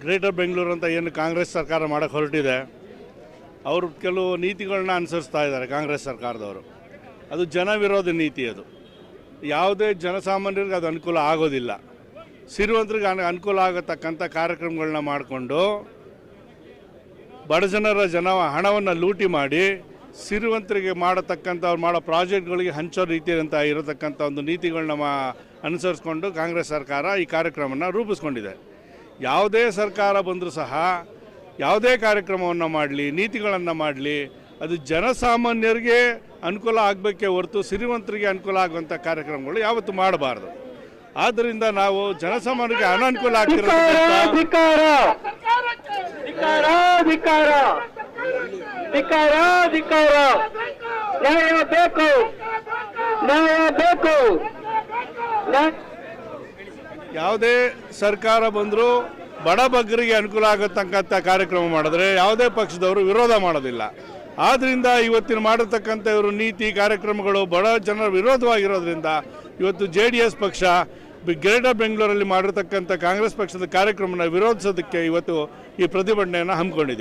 Greater Bengaluru ಅಂತ ಏನು ಕಾಂಗ್ರೆಸ್ ಸರ್ಕಾರ ಮಾಡಕ್ಕೆ ಹೊರಟಿದೆ, ಅವರು ಕೆಲವು ನೀತಿಗಳನ್ನ ಅನುಸರಿಸ್ತಾ ಇದ್ದಾರೆ ಕಾಂಗ್ರೆಸ್ ಸರ್ಕಾರದವರು. ಅದು ಜನ ವಿರೋಧಿ ನೀತಿ ಅದು. ಯಾವುದೇ ಜನಸಾಮಾನ್ಯರಿಗೆ ಅದು ಅನುಕೂಲ ಆಗೋದಿಲ್ಲ. ಸಿರಿವಂತರಿಗೆ ಅನು- ಅನುಕೂಲ ಆಗತಕ್ಕಂಥ ಕಾರ್ಯಕ್ರಮಗಳನ್ನ ಮಾಡಿಕೊಂಡು ಬಡಜನರ ಜನ ಹಣವನ್ನು ಲೂಟಿ ಮಾಡಿ ಸಿರಿವಂತರಿಗೆ ಮಾಡತಕ್ಕಂಥ, ಅವ್ರು ಮಾಡೋ ಪ್ರಾಜೆಕ್ಟ್ಗಳಿಗೆ ಹಂಚೋ ರೀತಿಯಂತ ಇರತಕ್ಕಂಥ ಒಂದು ನೀತಿಗಳನ್ನ ಅನುಸರಿಸ್ಕೊಂಡು ಕಾಂಗ್ರೆಸ್ ಸರ್ಕಾರ ಈ ಕಾರ್ಯಕ್ರಮವನ್ನು ರೂಪಿಸ್ಕೊಂಡಿದೆ. ಯಾವುದೇ ಸರ್ಕಾರ ಬಂದರೂ ಸಹ ಯಾವುದೇ ಕಾರ್ಯಕ್ರಮವನ್ನು ಮಾಡಲಿ, ನೀತಿಗಳನ್ನು ಮಾಡಲಿ, ಅದು ಜನಸಾಮಾನ್ಯರಿಗೆ ಅನುಕೂಲ ಆಗಬೇಕೇ ಹೊರತು ಸಿರಿವಂತರಿಗೆ ಅನುಕೂಲ ಆಗುವಂಥ ಕಾರ್ಯಕ್ರಮಗಳು ಯಾವತ್ತು ಮಾಡಬಾರ್ದು. ಆದ್ದರಿಂದ ನಾವು ಜನಸಾಮಾನ್ಯರಿಗೆ ಅನಾನುಕೂಲ ಆಗ್ತಿರೋ ಬೇಕು ಬೇಕು. ಯಾವುದೇ ಸರ್ಕಾರ ಬಂದರೂ ಬಡ ಬಗ್ಗರಿಗೆ ಅನುಕೂಲ ಆಗತಕ್ಕಂಥ ಕಾರ್ಯಕ್ರಮ ಮಾಡಿದ್ರೆ ಯಾವುದೇ ಪಕ್ಷದವರು ವಿರೋಧ ಮಾಡೋದಿಲ್ಲ. ಆದ್ದರಿಂದ ಇವತ್ತಿನ ಮಾಡಿರ್ತಕ್ಕಂಥ ಇವರು ನೀತಿ ಕಾರ್ಯಕ್ರಮಗಳು ಬಡ ಜನರ ವಿರೋಧವಾಗಿರೋದ್ರಿಂದ ಇವತ್ತು ಜೆ ಡಿ ಎಸ್ ಪಕ್ಷ ಗ್ರೇಟರ್ ಬೆಂಗಳೂರಲ್ಲಿ ಮಾಡಿರ್ತಕ್ಕಂಥ ಕಾಂಗ್ರೆಸ್ ಪಕ್ಷದ ಕಾರ್ಯಕ್ರಮನ ವಿರೋಧಿಸೋದಕ್ಕೆ ಇವತ್ತು ಈ ಪ್ರತಿಭಟನೆಯನ್ನು ಹಮ್ಮಿಕೊಂಡಿದೆ.